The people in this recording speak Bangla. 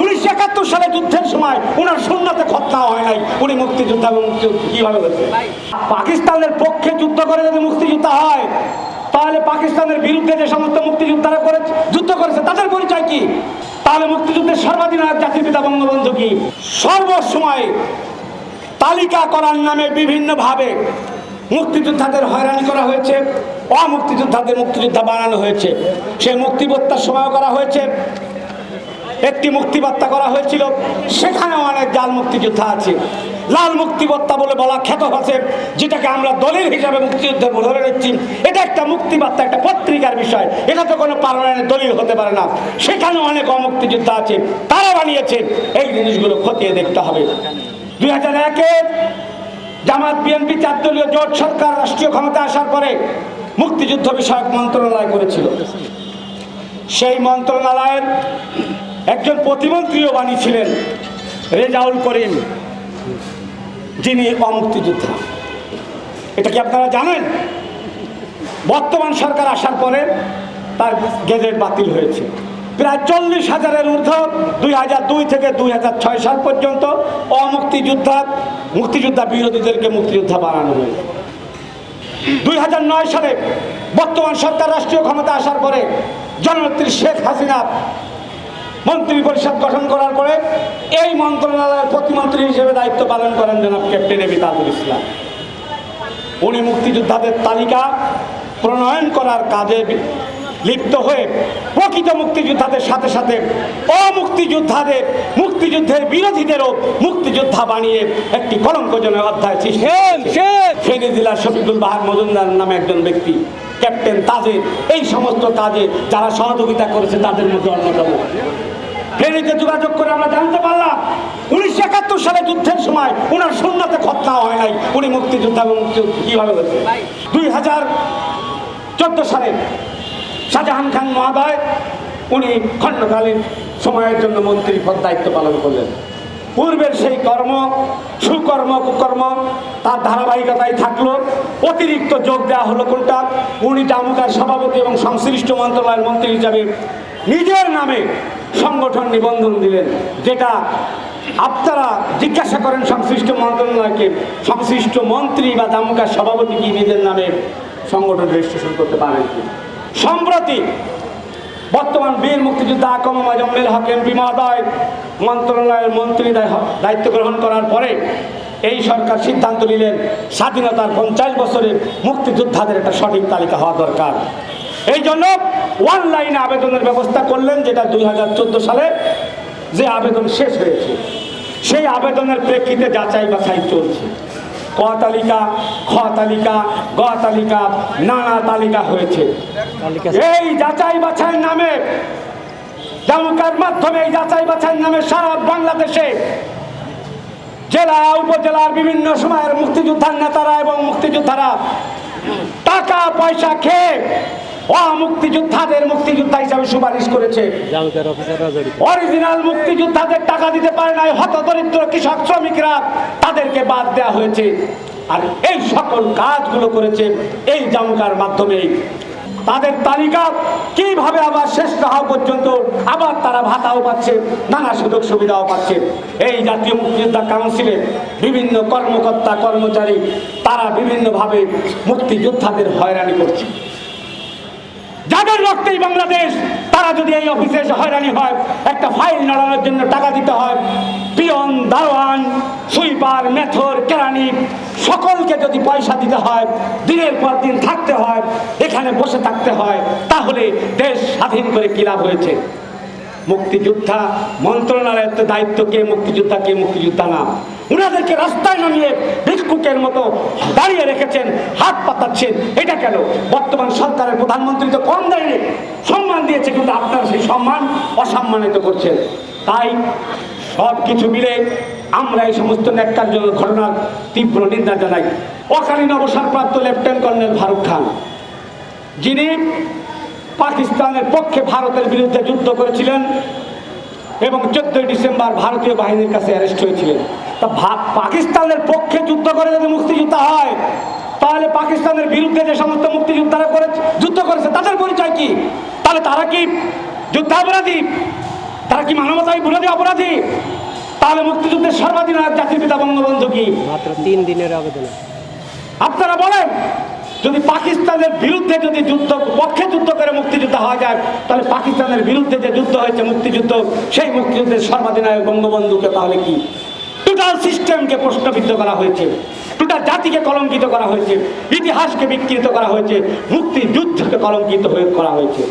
উনিশশো একাত্তর সালে যুদ্ধের সময় ওনার সুন্নাতে খতনা হয় নাই। উনি মুক্তিযোদ্ধা এবং কীভাবে হয়েছে? পাকিস্তানের পক্ষে যুদ্ধ করে যদি মুক্তিযোদ্ধা হয়, তাহলে পাকিস্তানের বিরুদ্ধে যে সমস্ত মুক্তিযোদ্ধারা করে যুদ্ধ করেছে, তাদের পরিচয় কি? তাহলে মুক্তিযুদ্ধের সর্বাধিনায়ক জাতির পিতা বঙ্গবন্ধু কি? সর্বসময় তালিকা করার নামে বিভিন্নভাবে মুক্তিযোদ্ধাদের হয়রানি করা হয়েছে, অমুক্তিযোদ্ধাদের মুক্তিযোদ্ধা বানানো হয়েছে। সেই মুক্তিবত্তার সময় করা হয়েছে। একটি মুক্তিবার্তা করা হয়েছিল। সেখানেও অনেক জাল মুক্তিযোদ্ধা আছে। লাল মুক্তিবত্তা বলে বলা খ্যাত আছে, যেটাকে আমরা দলিল হিসাবে মুক্তিযুদ্ধের ধরে নিচ্ছি। এটা একটা মুক্তিবার্তা, একটা পত্রিকার বিষয়। এটা তো কোনো পার্লামেন্টের দলিল হতে পারে না। সেখানেও অনেক অমুক্তিযোদ্ধা আছে। তারা বানিয়েছে, এই জিনিসগুলো খতিয়ে দেখতে হবে। দুই হাজার একে জামাত, বিএনপি চার দলীয় জোট সরকার রাষ্ট্রীয় ক্ষমতা আসার পরে মুক্তিযুদ্ধ বিষয়ক মন্ত্রণালয় করেছিল। সেই মন্ত্রণালয়ের একজন প্রতিমন্ত্রীও বানিয়েছিলেন রেজাউল করিম, যিনি অমুক্তিযোদ্ধা। এটা কি আপনারা জানেন? বর্তমান সরকার আসার পরে তার গেজেট বাতিল হয়েছে। প্রায় চল্লিশ হাজারের ঊর্ধ্ব দুই হাজার দুই থেকে দুই হাজার ছয় সাল পর্যন্ত অমুক্তিযোদ্ধা, মুক্তিযোদ্ধা বিরোধীদেরকে মুক্তিযোদ্ধা বানানো হয়েছে। দুই হাজার নয় সালে বর্তমান সরকার রাষ্ট্রীয় ক্ষমতা আসার পরে জননেত্রী শেখ হাসিনা মন্ত্রী পরিষদ গঠন করার পরে এই মন্ত্রণালয়ের প্রতিমন্ত্রী হিসেবে দায়িত্ব পালন করেন জনাব ক্যাপ্টেন এবি তাজুল ইসলাম। উনি মুক্তিযোদ্ধাদের তালিকা প্রণয়ন করার কাজে লিপ্ত হয়ে প্রকৃত মুক্তিযোদ্ধাদের সাথে সাথে অমুক্তিযোদ্ধাদের মুক্তিযুদ্ধের বিরোধীদেরও মুক্তিযোদ্ধা বানিয়ে একটি কলঙ্কজনক অধ্যায় সৃষ্টি। ফেনী জেলার শফিকুল বাহার মজুমদার নামে একজন ব্যক্তি ক্যাপ্টেন তাজের। এই সমস্ত কাজে যারা সহযোগিতা করেছে তাদের মধ্যে অন্যতম। ফেনীতে যোগাযোগ করে আমরা জানতে পারলাম, উনিশশো একাত্তর সালে যুদ্ধের সময় ওনার সুন্নাতে খতনা হয় নাই। উনি মুক্তিযোদ্ধা এবং কীভাবে হয়েছে? দুই হাজার চোদ্দ সালে শাহজাহান খান মহাদয়, উনি খণ্ডকালীন সময়ের জন্য মন্ত্রী পদ দায়িত্ব পালন করলেন। পূর্বের সেই কর্ম, সুকর্ম, কুকর্ম তার ধারাবাহিকতায় থাকল। অতিরিক্ত যোগ দেওয়া হলো কোনটা? উনি জামুকার সভাপতি এবং সংশ্লিষ্ট মন্ত্রণালয়ের মন্ত্রী হিসাবে নিজের নামে সংগঠন নিবন্ধন দিলেন, যেটা আপনারা জিজ্ঞাসা করেন সংশ্লিষ্ট মন্ত্রণালয়কে, সংশ্লিষ্ট মন্ত্রী বা জামুকার সভাপতি কি নিজের নামে সংগঠন রেজিস্ট্রেশন করতে পারেন সম্প্রতি বর্তমান বীর মুক্তিযোদ্ধা আকম মাজম্মেল হক, এমপি মহোদয় মন্ত্রণালয়ের মন্ত্রী দায়িত্ব গ্রহণ করার পরে এই সরকার সিদ্ধান্ত নিলেন, স্বাধীনতার পঞ্চাশ বছরে মুক্তিযোদ্ধাদের একটা সঠিক তালিকা হওয়া দরকার। এই জন্য অনলাইনে আবেদনের ব্যবস্থা করলেন, যেটা দুই হাজার চোদ্দ সালে যে আবেদন শেষ হয়েছে। সেই আবেদনের প্রেক্ষিতে যাচাই বাছাই চলছে। ক তালিকা, খ তালিকা, গ তালিকা, নানা তালিকা হয়েছে। এই যাচাই বাছাই নামে জামুকার মাধ্যমে এই যাচাই বাছাই নামে সারা বাংলাদেশে জেলা উপজেলার বিভিন্ন সময়ের মুক্তিযোদ্ধার নেতারা এবং মুক্তিযোদ্ধারা টাকা পয়সা খেয়ে অমুক্তিযোদ্ধাদের মুক্তিযোদ্ধা হিসাবে সুপারিশ করেছে। অরিজিনাল মুক্তিযোদ্ধাদের টাকা দিতে পারে নাই হতদরিদ্র কৃষক শ্রমিকরা তাদেরকে বাদ দেওয়া হয়েছে। আর এই সকল কাজগুলো করেছে এই জামকার মাধ্যমে তাদের তালিকা কীভাবে আবার শেষ না হওয়া পর্যন্ত আবার তারা ভাতাও পাচ্ছে, নানা সুযোগ সুবিধাও পাচ্ছে। এই জাতীয় মুক্তিযোদ্ধা কাউন্সিলের বিভিন্ন কর্মকর্তা, কর্মচারী, তারা বিভিন্নভাবে মুক্তিযোদ্ধাদের হয়রানি করছে। যাদের রক্তেই বাংলাদেশ, তারা যদি এই অফিসে এসে হয়রানি হয়, একটা ফাইল নাড়ানোর জন্য টাকা দিতে হয়। পিয়ন, দারোয়ান, সুইপার, মেথর কেরানি সকলকে যদি পয়সা দিতে হয়, দিনের পর দিন থাকতে হয়, এখানে বসে থাকতে হয়, তাহলে দেশ স্বাধীন করে কি লাভ হয়েছে? মুক্তিযোদ্ধা মন্ত্রণালয়ের দায়িত্ব কে মুক্তিযোদ্ধা কে মুক্তিযোদ্ধা না? উনাদেরকে রাস্তায় নামিয়ে ভিক্ষুকের মতো দাঁড়িয়ে রেখেছেন, হাত পাতাচ্ছেন, এটা কেন? বর্তমান সরকারের প্রধানমন্ত্রী তো কম দেয়নি, সম্মান দিয়েছে, কিন্তু আপনারা সেই সম্মান অসম্মানিত করছেন। তাই সব কিছু মিলে আমরা এই সমস্ত ন্যাক্কারজনক ঘটনার তীব্র নিন্দা জানাই। অকালীন অবসরপ্রাপ্ত লেফটেন্যান্ট কর্নেল ফারুক খান, যিনি পাকিস্তানের পক্ষে ভারতের বিরুদ্ধে যুদ্ধ করেছিলেন এবং চোদ্দই ডিসেম্বর ভারতীয় বাহিনীর কাছে অ্যারেস্ট হয়েছিলেন। তা পাকিস্তানের পক্ষে যুদ্ধ করে যদি মুক্তিযোদ্ধা হয়, তাহলে পাকিস্তানের বিরুদ্ধে যে সমস্ত মুক্তিযোদ্ধারা করে যুদ্ধ করেছে, তাদের পরিচয় কি? তাহলে তারা কি যুদ্ধাপরাধী? তারা কি মানবতায় বিরোধী অপরাধী? তাহলে মুক্তিযুদ্ধের সর্বাধিনায়ক জাতির পিতা বঙ্গবন্ধু কি মাত্র তিন দিনের আবেদনে। আপনারা বলেন যদি পাকিস্তানের বিরুদ্ধে যদি যুদ্ধ পক্ষে যুদ্ধ করে মুক্তিযুদ্ধ হওয়া যায় তাহলে পাকিস্তানের বিরুদ্ধে যে যুদ্ধ হয়েছে মুক্তিযুদ্ধ সেই মুক্তিযুদ্ধের সর্বাধিনায়ক বঙ্গবন্ধুকে তাহলে কি? টোটাল সিস্টেমকে প্রশ্নবিদ্ধ করা হয়েছে টোটাল জাতিকে কলঙ্কিত করা হয়েছে ইতিহাসকে বিকৃত করা হয়েছে মুক্তিযুদ্ধকে কলঙ্কিত হয়ে করা হয়েছে।